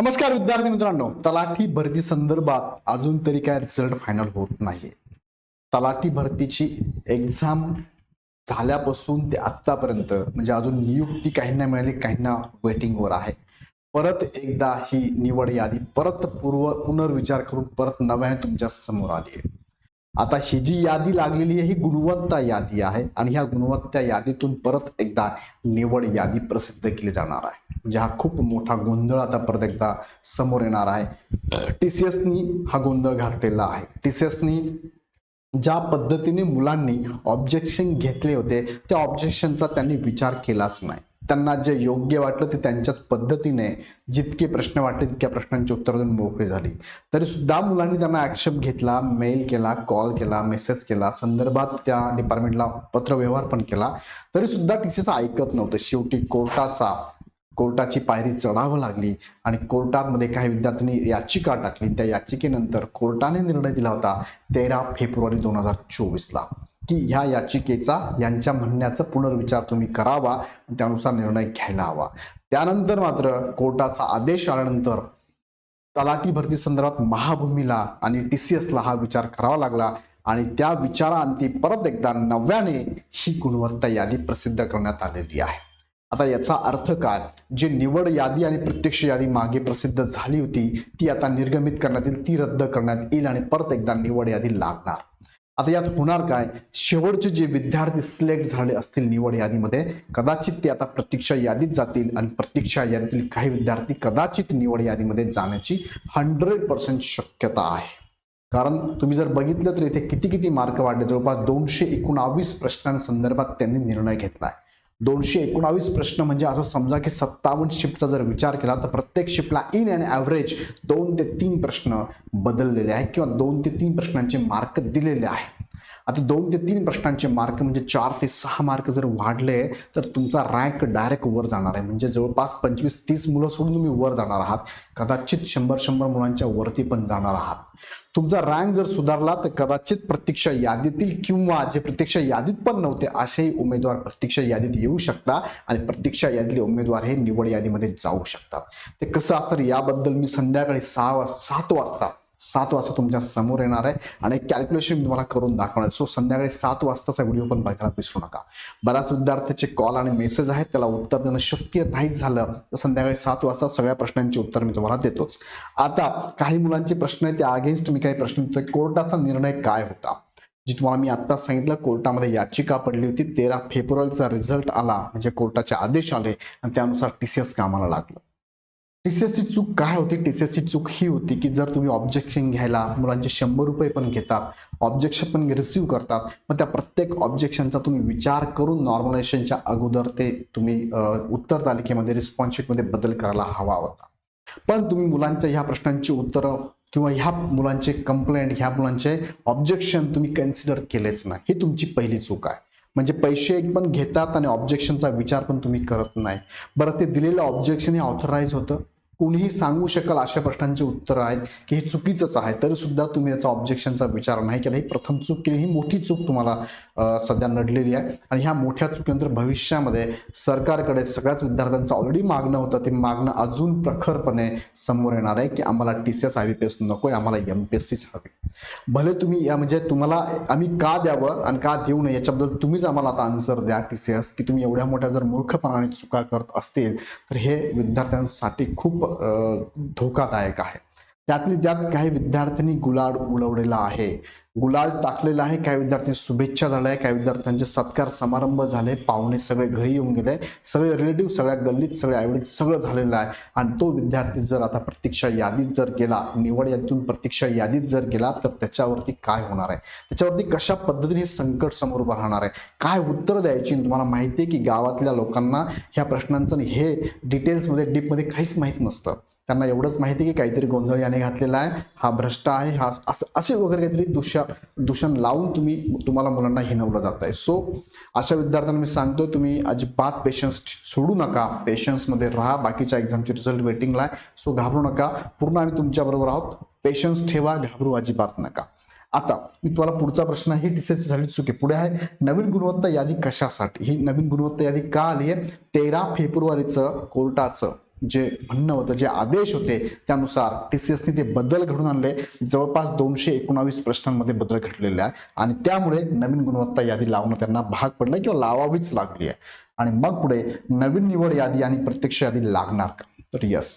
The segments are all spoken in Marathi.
नमस्कार विद्यार्थी मित्रांनो तलाठी भरती संदर्भात अजून तरी काय रिझल्ट फायनल होत नाही तलाठी भरतीची एक्झाम झाल्यापासून ते आत्तापर्यंत म्हणजे अजून नियुक्ती काहींना मिळाली काहींना वेटिंगवर आहे. परत एकदा ही निवड यादी परत पूर्व पुनर्विचार करून परत नव्याने तुमच्यासमोर आली आहे. आता ही जी यादी लागलेली आहे ही गुणवत्ता यादी आहे आणि ह्या गुणवत्ता यादीतून परत एकदा निवड यादी प्रसिद्ध केली जाणार आहे. म्हणजे हा खूप मोठा गोंधळ आता परत एकदा समोर येणार आहे. टी सी एसनी हा गोंधळ घातलेला आहे. टी सी एसनी ज्या पद्धतीने मुलांनी ऑब्जेक्शन घेतले होते त्या ऑब्जेक्शनचा त्यांनी विचार केलाच नाही. त्यांना जे योग्य वाटलं ते त्यांच्याच पद्धतीने जितके प्रश्न वाटले तितक्या प्रश्नांची उत्तर देऊन मोकळी झाली. तरी सुद्धा मुलांनी त्यांना ॲक्सेप्ट घेतला मेल केला कॉल केला मेसेज केला संदर्भात त्या डिपार्टमेंटला पत्रव्यवहार पण केला. तरी सुद्धा टी सी ऐकत नव्हतं. शेवटी कोर्टाचा कोर्टाची पायरी चढावं लागली आणि कोर्टामध्ये काही विद्यार्थ्यांनी याचिका टाकली. त्या याचिकेनंतर कोर्टाने निर्णय दिला होता तेरा फेब्रुवारी दोन हजार चोवीसला. की ह्या याचिकेचा यांच्या म्हणण्याचा पुनर्विचार तुम्ही करावा त्यानुसार निर्णय घ्यायला हवा. त्यानंतर मात्र कोर्टाचा आदेश आल्यानंतर तलाठी भरती संदर्भात महाभूमीला आणि टी सी एसला हा विचार करावा लागला आणि त्या विचारांती परत एकदा नव्याने ही गुणवत्ता यादी प्रसिद्ध करण्यात आलेली आहे. आता याचा अर्थ काय? जे निवड यादी आणि प्रत्यक्ष यादी मागे प्रसिद्ध झाली होती ती आता निर्गमित करण्यात येईल ती रद्द करण्यात येईल आणि परत एकदा निवड यादी लागणार. आता यात होणार काय? शेवटचे जे विद्यार्थी सिलेक्ट झाले असतील निवड यादीमध्ये कदाचित ते आता प्रतीक्षा यादीत जातील आणि प्रतीक्षा यादीतील काही विद्यार्थी कदाचित निवड यादीमध्ये जाण्याची हंड्रेड पर्सेंट शक्यता आहे. कारण तुम्ही जर बघितलं तर इथे किती किती मार्क वाढले? जवळपास दोनशे एकोणावीस प्रश्नांसंदर्भात त्यांनी निर्णय घेतला आहे दोनशे एकोणावीस प्रश्न म्हणजे असं समजा की सत्तावन्न शिफ्टचा जर विचार केला तर प्रत्येक शिफ्टला इन अँड ॲव्हरेज दोन ते तीन प्रश्न बदललेले आहेत किंवा दोन ते तीन प्रश्नांचे मार्क दिलेले आहेत. आता दोन ते तीन प्रश्नांचे मार्क म्हणजे चार ते सहा मार्क जर वाढले तर तुमचा रँक डायरेक्ट वर जाणार आहे. म्हणजे जवळपास पंचवीस तीस मुलं सोडून तुम्ही वर जाणार आहात. कदाचित शंभर शंभर मुलांच्या वरती पण जाणार आहात. तुमचा रँक जर सुधारला तर कदाचित प्रतीक्षा यादीतील किंवा जे प्रतीक्षा यादीत पण नव्हते असेही उमेदवार प्रतीक्षा यादीत येऊ शकता आणि प्रतीक्षा यादीतले उमेदवार हे निवड यादीमध्ये जाऊ शकतात. ते कसं असतं? याबद्दल मी संध्याकाळी सहा वाज सात वाजता सात वाजता तुमच्यासमोर येणार आहे आणि कॅल्क्युलेशन तुम्हाला करून दाखवणार सो संध्याकाळी सात वाजताचा व्हिडिओ पण बघायला विसरू नका. बऱ्याच विद्यार्थ्याचे कॉल आणि मेसेज आहेत त्याला उत्तर देणं शक्य नाही झालं तर संध्याकाळी सात वाजता सगळ्या प्रश्नांची उत्तर मी तुम्हाला देतोच. आता काही मुलांचे प्रश्न आहेत त्या अगेन्स्ट मी काही प्रश्न देतोय कोर्टाचा निर्णय काय होता? जी तुम्हाला मी आत्ताच सांगितलं कोर्टामध्ये याचिका पडली होती तेरा फेब्रुवारीचा रिझल्ट आला म्हणजे कोर्टाचे आदेश आले आणि त्यानुसार टी सी एस कामाला लागलं. टीसीएसची चूक काय होती? टीसीएसची चूक ही होती की जर तुम्ही ऑब्जेक्शन घ्यायला मुलांचे शंभर रुपये पण घेतात ऑब्जेक्शन पण रिसिव्ह करतात मग त्या प्रत्येक ऑब्जेक्शनचा तुम्ही विचार करून नॉर्मलायझेशनच्या अगोदर ते तुम्ही उत्तर तालिकेमध्ये रिस्पॉन्स शीटमध्ये बदल करायला हवा होता. पण तुम्ही मुलांच्या ह्या प्रश्नांची उत्तरं किंवा ह्या मुलांचे कंप्लेंट ह्या मुलांचे ऑब्जेक्शन तुम्ही कन्सिडर केलेच नाही. ही तुमची पहिली चूक आहे. म्हणजे पैसे एक पण घेतात आणि ऑब्जेक्शनचा विचार पण तुम्ही करत नाही. बरं ते दिलेलं ऑब्जेक्शन हे ऑथराईज होतं? कोणीही सांगू शकल अशा प्रश्नांची उत्तरं आहेत की हे चुकीचंच आहे तरी सुद्धा तुम्ही याचा ऑब्जेक्शनचा विचार नाही केला. ही प्रथम चूक केली ही मोठी चूक तुम्हाला सध्या नडलेली आहे. आणि ह्या मोठ्या चुकीनंतर भविष्यामध्ये सरकारकडे सगळ्याच विद्यार्थ्यांचं ऑलरेडी मागणं होतं. ते मागणं अजून प्रखरपणे समोर येणार आहे की आम्हाला T C S I B P S नको आहे आम्हाला एम पी एस सीच हवी. भले तुम्ही या म्हणजे तुम्हाला आम्ही का द्यावं आणि का देऊ नये याच्याबद्दल तुम्हीच आम्हाला आता आन्सर द्या टी सी एस की तुम्ही एवढ्या मोठ्या जर मूर्खपणाने चुका करत असतील तर हे विद्यार्थ्यांसाठी खूप धोकादायक आहे त्यातली त्यात काही विद्यार्थ्यांनी गुलाड उडवलेला आहे. गुलाल टाकलेला आहे. काही विद्यार्थ्यांनी शुभेच्छा झाल्या. काही विद्यार्थ्यांचे सत्कार समारंभ झाले. पाहुणे सगळे घरी येऊन गेले. सगळे रिलेटिव्ह सगळ्या गल्लीत सगळे आईवडील सगळं झालेलं आहे. आणि तो विद्यार्थी जर आता प्रतीक्षा यादीत जर गेला निवड यादीतून प्रतीक्षा यादीत जर गेला तर त्याच्यावरती काय होणार आहे? त्याच्यावरती कशा पद्धतीने हे संकट समोर उभं राहणार आहे? काय उत्तर द्यायची तुम्हाला माहिती आहे की गावातल्या लोकांना ह्या प्रश्नांचं हे डिटेल्समध्ये डीपमध्ये काहीच माहीत नसतं. त्यांना एवढंच माहिती आहे की काहीतरी गोंधळ याने घातलेला आहे. हा भ्रष्ट आहे. हा असं असे वगैरे काहीतरी दुषा दूषण लावून तुम्ही तुम्हाला मुलांना हिनवलं जात आहे. सो अशा विद्यार्थ्यांना मी सांगतो तुम्ही अजिबात पेशन्स सोडू नका. पेशन्समध्ये राहा. बाकीच्या एक्झामचे रिझल्ट वेटिंगला आहे. सो घाबरू नका. पूर्ण आम्ही तुमच्याबरोबर आहोत. पेशन्स ठेवा. घाबरू अजिबात नका. आता मी तुम्हाला पुढचा प्रश्न ही टीसीएस झाली चुकी पुढे आहे. नवीन गुणवत्ता यादी कशासाठी? ही नवीन गुणवत्ता यादी का आली आहे? तेरा फेब्रुवारीचं कोर्टाचं. जे म्हणणं होतं जे आदेश होते त्यानुसार टी सी एसने ते बदल घडून आणले. जवळपास दोनशे एकोणावीस प्रश्नांमध्ये बदल घडलेले आहे. आणि त्यामुळे नवीन गुणवत्ता यादी लावणं त्यांना भाग पडलं किंवा लावावीच लागली आहे. आणि मग पुढे नवीन निवड यादी आणि प्रत्यक्ष यादी लागणार का? तर यस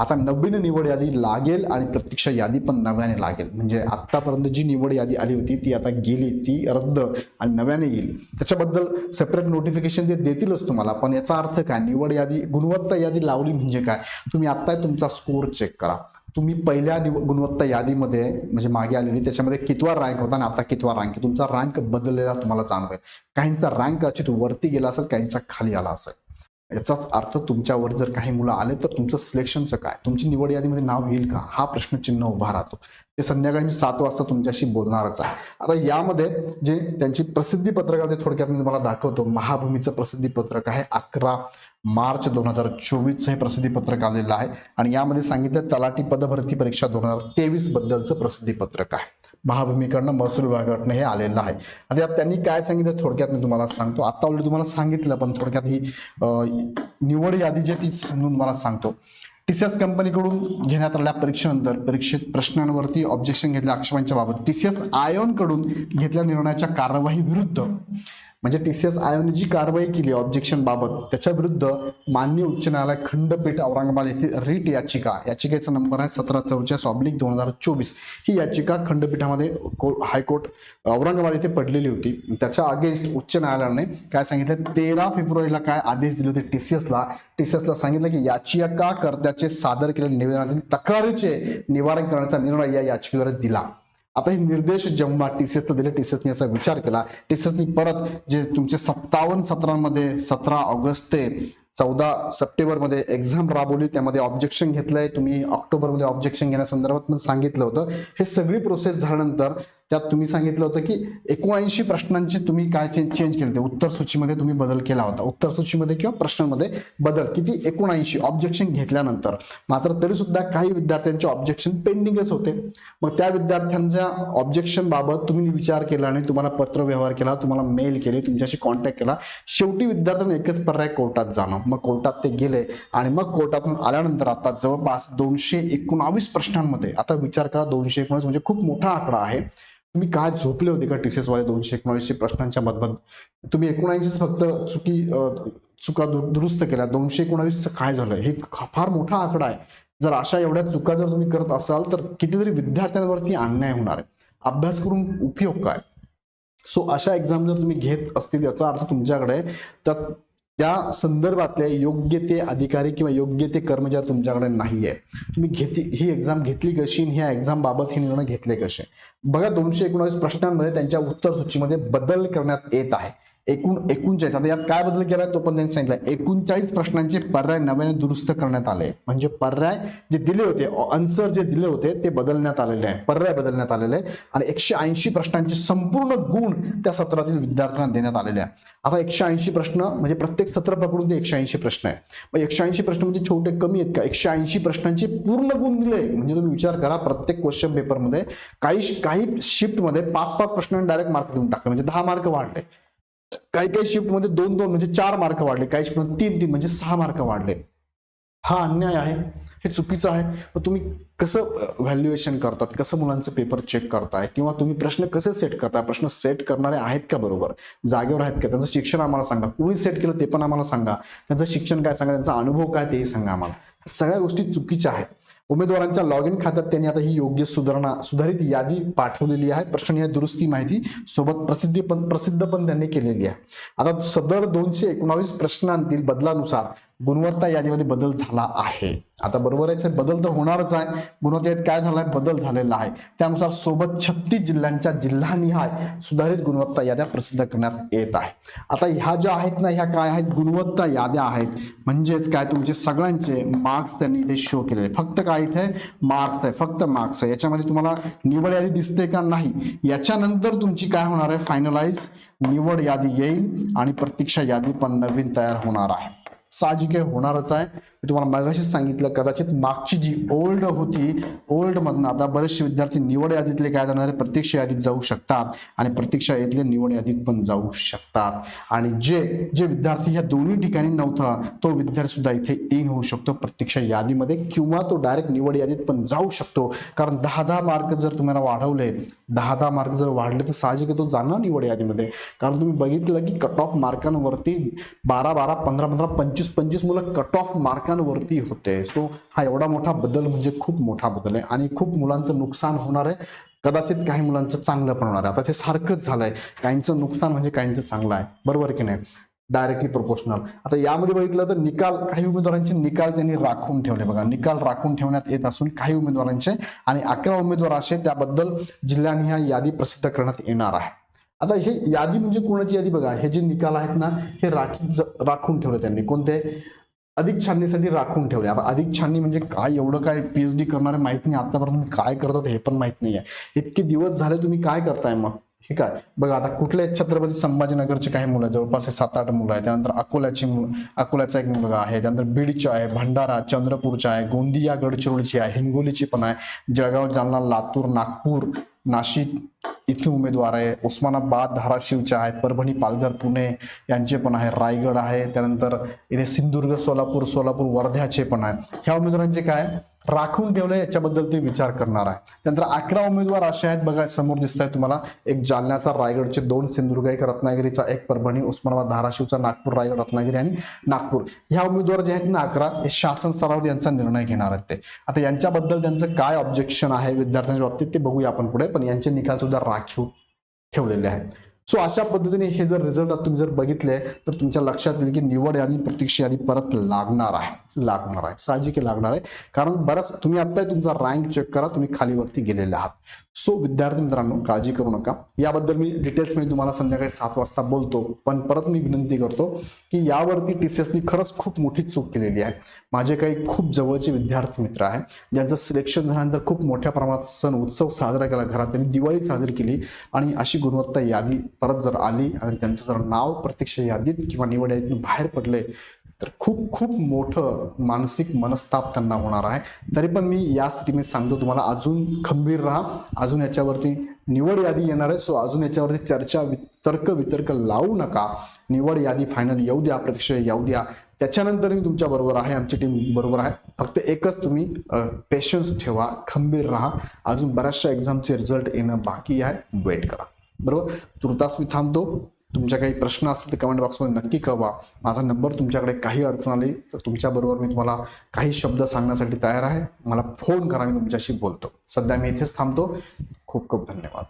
आता नवीन निवड यादी लागेल आणि प्रत्यक्ष यादी पण नव्याने लागेल. म्हणजे आतापर्यंत जी निवड यादी आली होती ती आता गेली ती रद्द आणि नव्याने येईल. त्याच्याबद्दल सेपरेट नोटिफिकेशन ते देतीलच तुम्हाला पण याचा अर्थ काय? निवड यादी गुणवत्ता यादी लावली म्हणजे काय? तुम्ही आत्ता तुमचा स्कोर चेक करा. तुम्ही पहिल्या निव गुणवत्ता यादीमध्ये म्हणजे मागे आलेली त्याच्यामध्ये कितवा रँक होता आणि आता कितवा रँक आहे? तुमचा रँक बदललेला तुम्हाला जाणवेल. काहींचा रँक अचित वरती गेला असेल काहींचा खाली आला असेल. याचाच अर्थ तुमच्यावर जर काही मुलं आले तर तुमचं सिलेक्शनचं काय? तुमची निवड यादीमध्ये नाव येईल का? हा प्रश्नचिन्ह उभा राहतो. ते संध्याकाळी मी सात वाजता तुमच्याशी बोलणारच आहे. आता यामध्ये जे त्यांची प्रसिद्धी पत्रक आहे ते थोडक्यात मी तुम्हाला दाखवतो. महाभूमीचं प्रसिद्धी पत्रक आहे. अकरा मार्च दोन हजार चोवीसचं हे प्रसिद्धी पत्रक आलेलं आहे. आणि यामध्ये सांगितलं तलाठी पदभरती परीक्षा दोन हजार तेवीस बद्दलचं प्रसिद्धी पत्रक आहे. महाभूमीकडनं महसूल विभागाकडनं हे आलेलं आहे. आता त्यांनी काय सांगितलं थोडक्यात मी तुम्हाला सांगतो. आता ऑलरेडी तुम्हाला सांगितलं पण थोडक्यात ही निवड यादी जी ती समजून तुम्हाला सांगतो. टीसीएस कंपनीकडून घेण्यात आलेल्या परीक्षेनंतर परीक्षेत प्रश्नांवरती ऑब्जेक्शन घेतल्या आक्षेपांच्या बाबत टीसीएस आयोनकडून घेतल्या निर्णयाच्या म्हणजे टी म्हणजे टीसीएस आयोने जी कारवाई केली ऑब्जेक्शन बाबत त्याच्या विरुद्ध मान्य उच्च न्यायालय खंडपीठ औरंगाबाद येथे रीट याचिका याचिकेचा नंबर आहे सतरा चौचाळीस ऑब्लिक दोन हजार चोवीस. ही याचिका खंडपीठामध्ये को- हायकोर्ट औरंगाबाद येथे पडलेली होती. त्याच्या अगेन्स्ट उच्च न्यायालयाने काय सांगितलं? तेरा फेब्रुवारीला काय आदेश दिले होते टीसीएसला एसला सांगितलं की याचिकाकर्त्याचे सादर केलेल्या निवेदनातील तक्रारीचे निवारण करण्याचा निर्णय या याचिकेवर दिला. आता हे निर्देश जेव्हा टीसीएसला दिले. टीसीएसने याचा विचार केला. टीसीएसने परत जे तुमचे सत्तावन्न सत्रांमध्ये सतरा ऑगस्ट ते चौदा सप्टेंबरमध्ये एक्झाम राबवली त्यामध्ये ऑब्जेक्शन घेतलंय. तुम्ही ऑक्टोबरमध्ये ऑब्जेक्शन घेण्यासंदर्भात पण सांगितलं होतं. हे सगळी प्रोसेस झाल्यानंतर त्यात तुम्ही सांगितलं होतं की एकोणऐंशी प्रश्नांची तुम्ही काय चेंज केले होते? उत्तर सूचीमध्ये तुम्ही बदल केला होता. उत्तर सूचीमध्ये किंवा प्रश्नांमध्ये बदल किती एकोणऐंशी ऑब्जेक्शन घेतल्यानंतर. मात्र तरी सुद्धा काही विद्यार्थ्यांचे ऑब्जेक्शन पेंडिंगच होते. मग त्या विद्यार्थ्यांच्या ऑब्जेक्शन बाबत तुम्ही विचार केला आणि तुम्हाला पत्र व्यवहार केला तुम्हाला मेल केले तुमच्याशी कॉन्टॅक्ट केला. शेवटी विद्यार्थ्यांना एकच पर्याय कोर्टात जाणं. मग कोर्टात ते गेले आणि मग कोर्टातून आल्यानंतर आता जवळपास दोनशे एकोणावीस प्रश्नांमध्ये आता विचार करा दोनशे एकोणावीस म्हणजे खूप मोठा आकडा आहे. तुम्ही काय झोपले होते का टीसीएस वाले दोनशे एकोणावीसशे प्रश्नांच्या मधमध? तुम्ही एकोणऐंशीच फक्त चुकी चुका दुरुस्त केल्या. दोनशे एकोणावीसचं काय झालं? हे फार मोठा आकडा आहे. जर अशा एवढ्या चुका जर तुम्ही करत असाल तर कितीतरी विद्यार्थ्यांवरती अन्याय होणार आहे. अभ्यास करून उपयोग काय? सो अशा एक्झाम जर तुम्ही घेत असतील याचा अर्थ तुमच्याकडे तर त्या संदर्भातले योग्य ते अधिकारी किंवा योग्य ते कर्मचारी तुमच्याकडे नाही आहे तुम्ही घेतली ही एक्झाम घेतली कशी आणि ह्या एक्झाम बाबत हे निर्णय घेतले कसे? बघा दोनशे एकोणावीस प्रश्नांमध्ये त्यांच्या उत्तर सूचीमध्ये बदल करण्यात येत आहे. एकूण एकोणचाळीस. आता यात काय बदल केला तो पण त्यांनी सांगितलं एकोणचाळीस प्रश्नांचे पर्याय नव्याने दुरुस्त करण्यात आले. म्हणजे पर्याय जे दिले होते आन्सर जे दिले होते ते बदलण्यात आलेले आहे. पर्याय बदलण्यात आलेले आहे. आणि एकशे ऐंशी प्रश्नांचे संपूर्ण गुण त्या सत्रातील विद्यार्थ्यांना देण्यात आलेले आहे. आता एकशे ऐंशी प्रश्न म्हणजे प्रत्येक सत्र पकडून ते एकशे ऐंशी प्रश्न आहे. मग एकशे ऐंशी प्रश्न म्हणजे छोटे कमी आहेत का? एकशे ऐंशी प्रश्नांचे पूर्ण गुण दिले म्हणजे तुम्ही विचार करा प्रत्येक क्वेश्चन पेपरमध्ये काही काही शिफ्टमध्ये पाच पाच प्रश्न डायरेक्ट मार्क देऊन टाकले. म्हणजे दहा मार्क वाढले. काही काही शिफ्टमध्ये दोन दोन म्हणजे चार मार्क वाढले. काही शिफ्ट तीन तीन म्हणजे सहा मार्क वाढले. हा अन्याय आहे. हे चुकीचं आहे. मग तुम्ही कसं व्हॅल्युएशन करतात? कसं मुलांचं पेपर चेक करताय? किंवा तुम्ही प्रश्न कसे सेट करताय? प्रश्न सेट करणारे आहेत का बरोबर? जागेवर आहेत का? त्यांचं शिक्षण आम्हाला सांगा. कोणी सेट केलं ते पण आम्हाला सांगा. त्यांचं शिक्षण काय सांगा? त्यांचा अनुभव काय तेही सांगा आम्हाला. सगळ्या गोष्टी चुकीच्या आहेत. उमेदवारांच्या लॉग इन खात्यात त्यांनी आता ही योग्य सुधारणा सुधारित यादी पाठवलेली आहे. प्रश्न दुरुस्ती माहिती सोबत प्रसिद्धी पण प्रसिद्ध पण त्यांनी केलेली आहे. आता सदर दोनशे एकोणावीस प्रश्नांतील बदलानुसार गुणवत्ता यादीमध्ये बदल झाला आहे. आता बरोबर आहे बदल तर होणारच आहे. गुणवत्तेत काय झालाय? बदल झालेला आहे. त्यानुसार सोबत छत्तीस जिल्ह्यांच्या जिल्हानिहाय सुधारित गुणवत्ता याद्या प्रसिद्ध करण्यात येत आहे. आता ह्या ज्या आहेत ना ह्या काय आहेत? गुणवत्ता याद्या आहेत. म्हणजेच काय? तुमचे सगळ्यांचे मार्क्स त्यांनी इथे शो केलेले. फक्त काय इथे? मार्क्स आहे. फक्त मार्क्स आहे. याच्यामध्ये तुम्हाला निवड यादी दिसते का? नाही. याच्यानंतर तुमची काय होणार आहे? फायनलाइज निवड यादी येईल आणि प्रतीक्षा यादी पण नवीन तयार होणार आहे. साहजिक होणारच आहे. मी तुम्हाला मागाशीच सांगितलं कदाचित मागची जी ओल्ड होती ओल्डमधनं आता बरेचसे विद्यार्थी निवड यादीतले काय जाणारे प्रत्यक्ष यादीत जाऊ शकतात आणि प्रत्यक्ष यादीतले निवड यादीत पण जाऊ शकतात. आणि जे जे विद्यार्थी या दोन्ही ठिकाणी नव्हता तो विद्यार्थी सुद्धा इथे इन होऊ शकतो. प्रत्यक्ष यादीमध्ये किंवा तो डायरेक्ट निवड यादीत पण जाऊ शकतो. कारण दहा दहा मार्क जर तुम्हाला वाढवले दहा दहा मार्क जर वाढले तर साहजिक तो जाणार निवड यादीमध्ये. कारण तुम्ही बघितलं की कट ऑफ मार्कांवरती बारा बारा पंधरा पंधरा पंचवीस पंचवीस मुलं कट ऑफ मार्क मार्कांवरती होते. सो हा एवढा मोठा बदल म्हणजे खूप मोठा बदल आहे. आणि खूप मुलांचं नुकसान होणार आहे. कदाचित काही मुलांचं चांगलं पण होणार आहे. आता ते सारखंच झालंय. काहींचं नुकसान म्हणजे काहींचं चांगलं आहे. बरोबर की नाही? डायरेक्टली प्रोपोर्शनल आता यामध्ये बघितलं तर निकाल काही उमेदवारांचे निकाल त्यांनी राखून ठेवले बघा. निकाल राखून ठेवण्यात येत असून काही उमेदवारांचे आणि अकरा उमेदवार असे त्याबद्दल जिल्ह्याने ह्या यादी प्रसिद्ध करण्यात येणार आहे. आता हे यादी म्हणजे कोणाची यादी बघा? हे जे निकाल आहेत ना हे राखी राखून ठेवले त्यांनी. कोणते? अधिक छाननीसाठी राखून ठेवले आता अधिक छाननी म्हणजे काय एवढं काय पीएचडी करणार माहीत नाही. आतापर्यंत तुम्ही काय करतात हे पण माहीत नाही आहे इतके दिवस झाले तुम्ही काय करताय मग? ठीक आहे बघा आता कुठल्या छत्रपती संभाजीनगरचे काही मुलं जवळपास हे सात आठ मुलं आहेत. त्यानंतर अकोल्याची अकोल्याचा एक मुलगा आहे. त्यानंतर बीडचे आहे भंडारा चंद्रपूरचा आहे गोंदिया गडचिरोलीची आहे हिंगोलीची पण आहे जळगाव जालना लातूर नागपूर नाशिक इथे उमेदवार आहे. उस्मानाबाद धाराशिवचे आहे. परभणी पालघर पुणे यांचे पण आहे. रायगड आहे. त्यानंतर इथे सिंधुदुर्ग सोलापूर सोलापूर वर्ध्याचे पण आहे. ह्या उमेदवारांचे काय? राखून ठेवले याच्याबद्दल ते विचार करणार आहे. त्यानंतर अकरा उमेदवार असे आहेत. बघा समोर दिसत आहे तुम्हाला. एक जालन्याचा रायगडचे दोन सिंधुदुर्ग एक रत्नागिरीचा एक परभणी उस्मानाबाद धाराशिवचा नागपूर रायगड रत्नागिरी आणि नागपूर. ह्या उमेदवार जे आहेत ना अकरा हे शासन स्तरावर यांचा निर्णय घेणार आहेत ते. आता यांच्याबद्दल त्यांचं काय ऑब्जेक्शन आहे विद्यार्थ्यांच्या बाबतीत ते बघूया आपण पुढे. पण यांचे निकाल सुद्धा राखीव ठेवलेले आहेत. सो अशा पद्धतीने हे जर रिझल्ट तुम्ही जर बघितले तर तुमच्या लक्षात येईल की निवड यादी प्रतीक्षा यादी परत लागणार आहे. लागणार आहे. साहजिक लागणार आहे. कारण बराच तुम्ही आता तुमचा रँक चेक करा तुम्ही खालीवरती गेलेले आहात. सो विद्यार्थी मित्रांनो काळजी करू नका. याबद्दल मी डिटेल्समध्ये तुम्हाला संध्याकाळी सात वाजता बोलतो. पण परत मी विनंती करतो की यावरती टी सी एसनी खरंच खूप मोठी चूक केलेली आहे. माझे काही खूप जवळचे विद्यार्थी मित्र आहे ज्यांचं सिलेक्शन झाल्यानंतर खूप मोठ्या प्रमाणात सण उत्सव साजरा केला. घरात त्यांनी दिवाळी साजरी केली आणि अशी गुणवत्ता यादी परत जर आली आणि त्यांचं जर नाव प्रत्यक्ष यादीत किंवा निवड यादीतून बाहेर पडले तर खूप खूप मोठं मानसिक मनस्ताप त्यांना होणार आहे. तरी पण मी या मी सांगतो तुम्हाला अजून खंबीर राहा. अजून याच्यावरती निवड यादी येणार आहे. सो अजून याच्यावरती चर्चा वितर्क वितर्क लावू नका. निवड यादी फायनल येऊ द्या प्रत्यक्ष येऊ द्या. त्याच्यानंतर मी तुमच्या बरोबर आहे आमची टीम बरोबर आहे. फक्त एकच तुम्ही पेशन्स ठेवा खंबीर राहा. अजून बऱ्याचशा एक्झामचे रिझल्ट येणं बाकी आहे. वेट करा. बरोबर? तुर्तास मी थांबतो. तुमच्या काही प्रश्न असतील तर कमेंट बॉक्समध्ये नक्की कळवा. माझा नंबर तुमच्याकडे काही अडचण आली तर तुमच्याबरोबर मी तुम्हाला काही शब्द सांगण्यासाठी तयार आहे. मला फोन करा मी तुमच्याशी बोलतो. सध्या मी इथेच थांबतो. खूप खूप धन्यवाद.